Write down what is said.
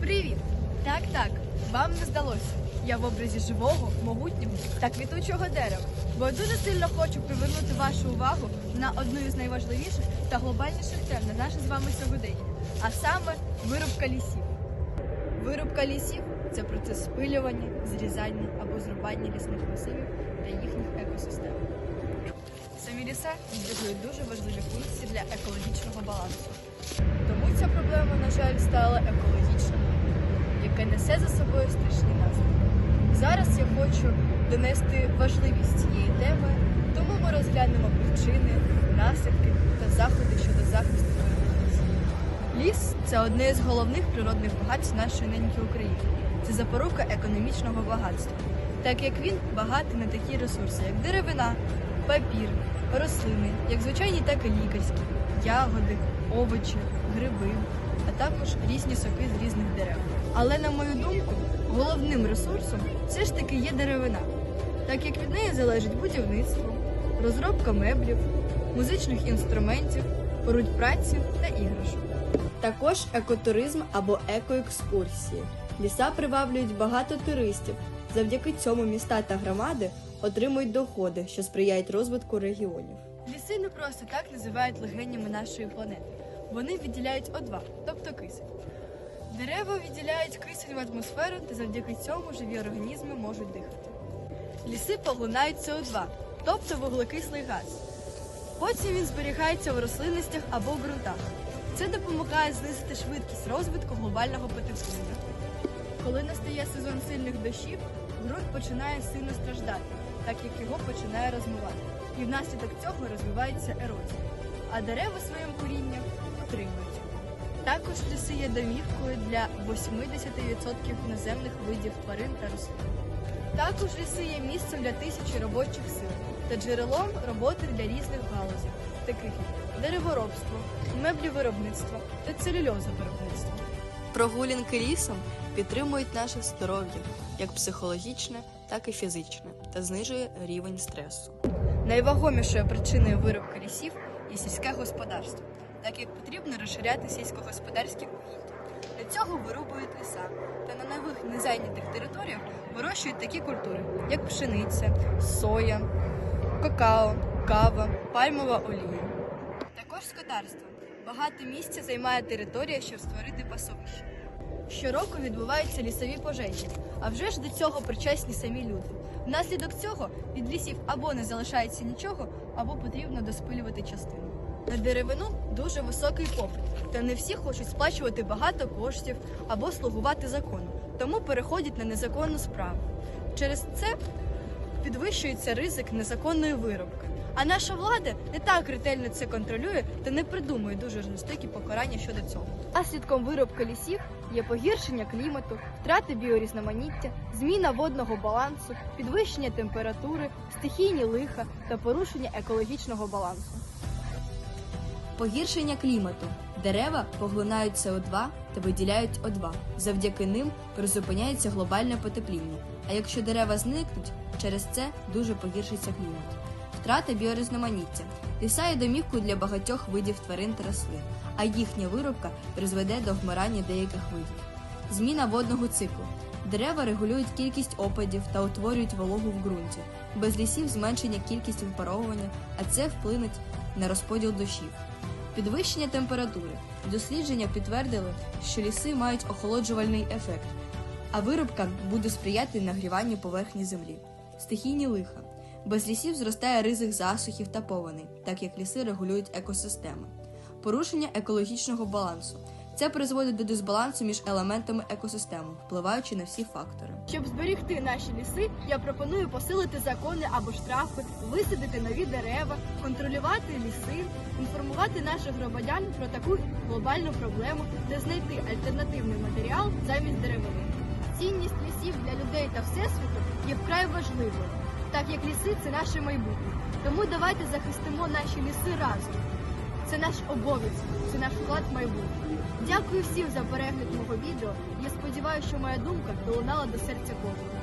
Привіт! Так, так, вам не здалося. Я в образі живого, могутнього та квітучого дерева, бо я дуже сильно хочу привернути вашу увагу на одну із найважливіших та глобальніших тем на наше з вами сьогодення, а саме вирубка лісів. Вирубка лісів це процес спилювання, зрізання або зрубання лісних масивів та їхніх екосистем. Самі ліса відіграють дуже важливі функції для екологічного балансу. Тому ця проблема, на жаль, стала екологічною, яке несе за собою страшні наслідки. Зараз я хочу донести важливість цієї теми, тому ми розглянемо причини, наслідки та заходи щодо захисту природних. Ліс це одне з головних природних багатств нашої неньки України. Це запорука економічного багатства, так як він багатий на такі ресурси, як деревина, папір, рослини, як звичайні, так і лікарські, ягоди, овочі, гриби, а також різні соки з різних дерев. Але на мою думку, головним ресурсом все ж таки є деревина, так як від неї залежить будівництво, розробка меблів, музичних інструментів, поруть праці та іграшок. Також екотуризм або екоекскурсії. Ліса приваблюють багато туристів. Завдяки цьому міста та громади отримують доходи, що сприяють розвитку регіонів. Ліси не просто так називають легенями нашої планети. Вони відділяють О2, тобто кисень. Дерева відділяють кисень в атмосферу, та завдяки цьому живі організми можуть дихати. Ліси поглинають СО2, тобто вуглекислий газ. Потім він зберігається в рослинностях або ґрунтах. Це допомагає знизити швидкість розвитку глобального потепління. Коли настає сезон сильних дощів, ґрунт починає сильно страждати, так як його починає розмивати. І внаслідок цього розвивається ерозія. А дерева своїм корінням утримують. його. Також ліси є домівкою для 80% наземних видів тварин та рослин. Також ліси є місцем для тисячі робочих сил та джерелом роботи для різних галузей, таких як дереворобство, меблівиробництво та целюльозовиробництво. Прогулянки лісом підтримують наше здоров'я, як психологічне, так і фізичне, та знижує рівень стресу. Найвагомішою причиною вирубки лісів є сільське господарство, так як потрібно розширяти сільськогосподарські угіддя. Для цього вирубують ліса та на нових незайнятих територіях вирощують такі культури, як пшениця, соя, какао, кава, пальмова олія. Також скотарство. Багато місця займає територія, щоб створити пасовище. Щороку відбуваються лісові пожежі, а вже ж до цього причасні самі люди. Внаслідок цього від лісів або не залишається нічого, або потрібно доспилювати частину. На деревину дуже високий попит, та не всі хочуть сплачувати багато коштів або слугувати закону, тому переходять на незаконну справу. Через це підвищується ризик незаконної вирубки. А наша влада не так ретельно це контролює та не придумує дуже жорстокі покарання щодо цього. Наслідком вирубки лісів є погіршення клімату, втрати біорізноманіття, зміна водного балансу, підвищення температури, стихійні лиха та порушення екологічного балансу. Погіршення клімату. Дерева поглинають СО2 та виділяють О2. Завдяки ним призупиняється глобальне потепління. А якщо дерева зникнуть, через це дуже погіршиться клімат. Втрата біорізноманіття. Ліса є домівкою для багатьох видів тварин та рослин, а їхня вирубка призведе до вмирання деяких видів. Зміна водного циклу. Дерева регулюють кількість опадів та утворюють вологу в ґрунті. Без лісів зменшення кількість випаровування, а це вплине на розподіл дощів. Підвищення температури. Дослідження підтвердили, що ліси мають охолоджувальний ефект, а виробка буде сприяти нагріванню поверхні землі. Стихійні лиха. Без лісів зростає ризик засухів та повеней, так як ліси регулюють екосистеми. Порушення екологічного балансу. Це призводить до дисбалансу між елементами екосистеми, впливаючи на всі фактори. Щоб зберегти наші ліси, я пропоную посилити закони або штрафи, висадити нові дерева, контролювати ліси, інформувати наших громадян про таку глобальну проблему та знайти альтернативний матеріал замість деревини. Цінність лісів для людей та всесвіту є вкрай важливою, так як ліси це наше майбутнє. Тому давайте захистимо наші ліси разом. Це наш обов'язок, це наш вклад в майбутнє. Дякую всім за перегляд мого відео. Я сподіваюся, що моя думка долунала до серця кожного.